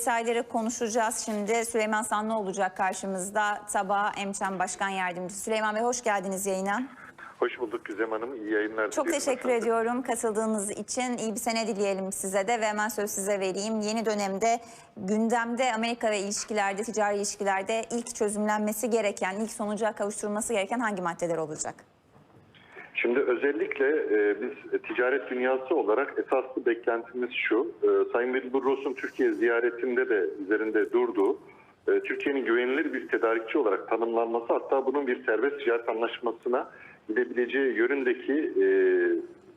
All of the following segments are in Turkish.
Detayları konuşacağız şimdi. Süleyman Sanlı olacak karşımızda. Sabah Emçam Başkan Yardımcısı. Süleyman Bey hoş geldiniz yayına. Hoş bulduk Güzem Hanım. İyi yayınlar Çok teşekkür efendim. ediyorum katıldığınız için. İyi bir sene dileyelim size de ve hemen söz size vereyim. Yeni dönemde gündemde Amerika ve ilişkilerde, ticari ilişkilerde ilk çözümlenmesi gereken, ilk sonuca kavuşturulması gereken hangi maddeler olacak? Şimdi özellikle e, biz ticaret dünyası olarak esaslı beklentimiz şu. E, Sayın Wilbur Türkiye ziyaretinde de üzerinde durduğu e, Türkiye'nin güvenilir bir tedarikçi olarak tanımlanması hatta bunun bir serbest ticaret anlaşmasına gidebileceği yönündeki e,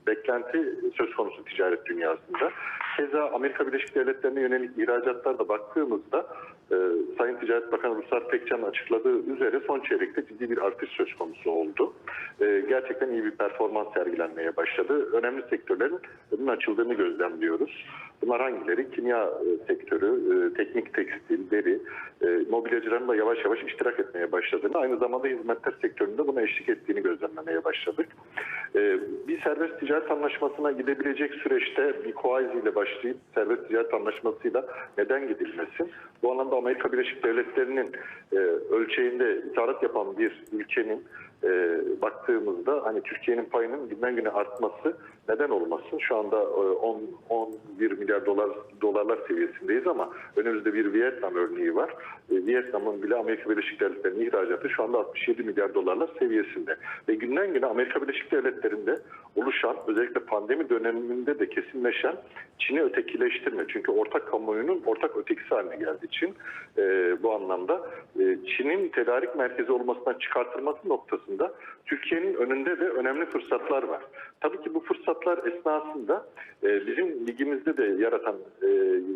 beklenti söz konusu ticaret dünyasında. Keza Amerika Birleşik Devletleri'ne yönelik ihracatlarda baktığımızda e, Sayın Ticaret Bakanı Ruslar Pekcan'ın açıkladığı üzere son çeyrekte ciddi bir artış söz konusu oldu. E, gerçekten iyi bir performans sergilenmeye başladı. Önemli sektörlerin önünün açıldığını gözlemliyoruz. Bunlar hangileri? Kimya e, sektörü, e, teknik tekstil, deri, e, mobilyacıların da yavaş yavaş iştirak etmeye başladığını, aynı zamanda hizmetler sektöründe buna eşlik ettiğini gözlemlemeye başladık. E, bir serbest ticaret anlaşmasına gidebilecek süreçte bir koaizi ile başlayıp serbest ticaret anlaşmasıyla neden gidilmesin? Bu anlamda Amerika Birleşik Devletleri'nin e, ölçeğinde ithalat yapan bir ülkenin e, baktığımızda hani Türkiye'nin payının günden güne artması neden olmasın? Şu anda e, 10 11 milyar dolar dolarlar seviyesindeyiz ama önümüzde bir Vietnam örneği var. E, Vietnam'ın bile Amerika Birleşik Devletleri'nin ihracatı şu anda 67 milyar dolarlar seviyesinde. Ve günden güne Amerika Birleşik Devletleri'nde oluşan özellikle pandemi döneminde de kesinleşen Çin'i ötekileştirme. Çünkü ortak kamuoyunun ortak ötekisi haline geldiği için e, bu anlamda e, Çin'in tedarik merkezi olmasından çıkartılması noktasında Türkiye'nin önünde de önemli fırsatlar var. Tabii ki bu fırsatlar esnasında e, bizim ligimizde de yaratan e,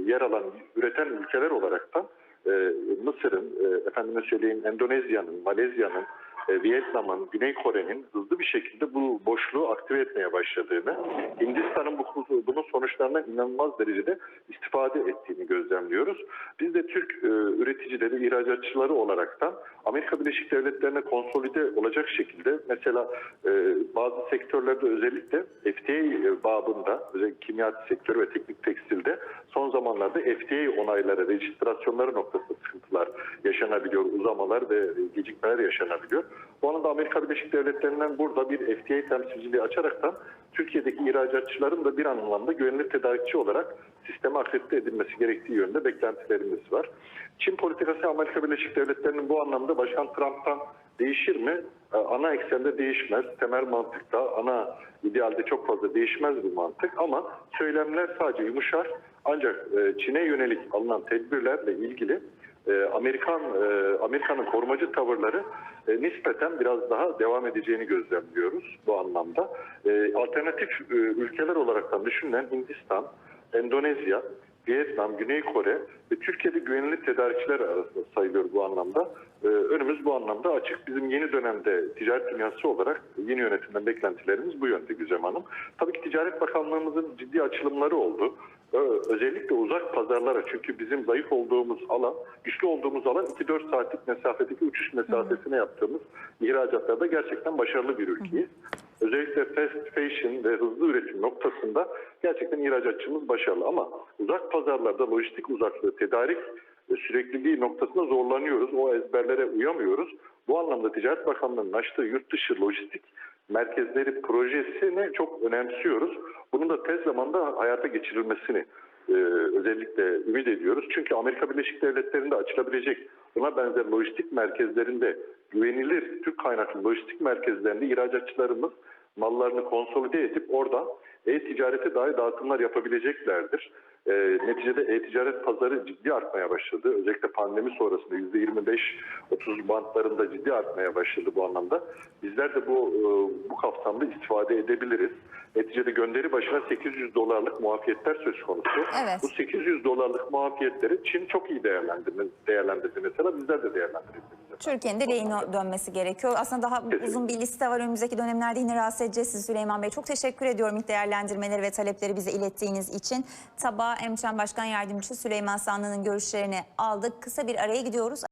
yer alan üreten ülkeler olaraktan e, Mısır'ın, e, efendime söyleyeyim Endonezya'nın, Malezya'nın, Vietnam'ın, Güney Kore'nin hızlı bir şekilde bu boşluğu aktive etmeye başladığını, Hindistan'ın bu bunun sonuçlarından inanılmaz derecede istifade ettiğini gözlemliyoruz. Biz de Türk e, üreticileri, ihracatçıları olaraktan Amerika Birleşik Devletleri'ne konsolide olacak şekilde mesela e, bazı sektörlerde özellikle FTA babında, özellikle kimya sektörü ve teknik tekstilde son zamanlarda FTA onayları, rejistrasyonları noktasında sıkıntılar yaşanabiliyor, uzamalar ve gecikmeler yaşanabiliyor. Bu anlamda Amerika Birleşik Devletleri'nden burada bir FTA temsilciliği açaraktan Türkiye'deki ihracatçıların da bir anlamda güvenilir tedarikçi olarak sisteme akredite edilmesi gerektiği yönde beklentilerimiz var. Çin politikası Amerika Birleşik Devletleri'nin bu anlamda Başkan Trump'tan değişir mi? Ee, Ana eksende değişmez. Temel mantıkta, ana idealde çok fazla değişmez bu mantık ama söylemler sadece yumuşar. Ancak e, Çin'e yönelik alınan tedbirlerle ilgili e, Amerikan e, Amerika'nın korumacı tavırları e, nispeten biraz daha devam edeceğini gözlemliyoruz bu anlamda. E, alternatif e, ülkeler olarak düşünülen Hindistan, Endonezya, Vietnam, Güney Kore ve Türkiye'de güvenilir tedarikçiler arasında sayılıyor bu anlamda. Ee, önümüz bu anlamda açık. Bizim yeni dönemde ticaret dünyası olarak yeni yönetimden beklentilerimiz bu yönde Güzem Hanım. Tabii ki Ticaret Bakanlığımızın ciddi açılımları oldu. Ee, özellikle uzak pazarlara çünkü bizim zayıf olduğumuz alan, güçlü olduğumuz alan 2-4 saatlik mesafedeki uçuş mesafesine yaptığımız ihracatlarda gerçekten başarılı bir ülkeyiz. Özellikle fast fashion ve hızlı üretim noktasında gerçekten ihracatçımız başarılı ama uzak pazarlarda lojistik uzaklığı, tedarik sürekliliği noktasında zorlanıyoruz. O ezberlere uyamıyoruz. Bu anlamda Ticaret Bakanlığı'nın açtığı yurt dışı lojistik merkezleri projesini çok önemsiyoruz. Bunun da tez zamanda hayata geçirilmesini e, özellikle ümit ediyoruz. Çünkü Amerika Birleşik Devletleri'nde açılabilecek buna benzer lojistik merkezlerinde güvenilir Türk kaynaklı lojistik merkezlerinde ihracatçılarımız mallarını konsolide edip oradan e-ticarete dair dağıtımlar yapabileceklerdir. E, neticede e-ticaret pazarı ciddi artmaya başladı. Özellikle pandemi sonrasında %25-30 bantlarında ciddi artmaya başladı bu anlamda. Bizler de bu e, bu kapsamda istifade edebiliriz. Neticede gönderi başına 800 dolarlık muafiyetler söz konusu. Evet. Bu 800 dolarlık muafiyetleri Çin çok iyi değerlendirdi, değerlendirdi mesela bizler de değerlendirebiliriz. Türkiye'nin de lehine dönmesi gerekiyor. Aslında daha Kesinlikle. uzun bir liste var. Önümüzdeki dönemlerde yine rahatsız edeceğiz sizi Süleyman Bey. Çok teşekkür ediyorum ilk değerlendirmeleri ve talepleri bize ilettiğiniz için. Sabah Emçen Başkan Yardımcısı Süleyman Sanlı'nın görüşlerini aldık. Kısa bir araya gidiyoruz.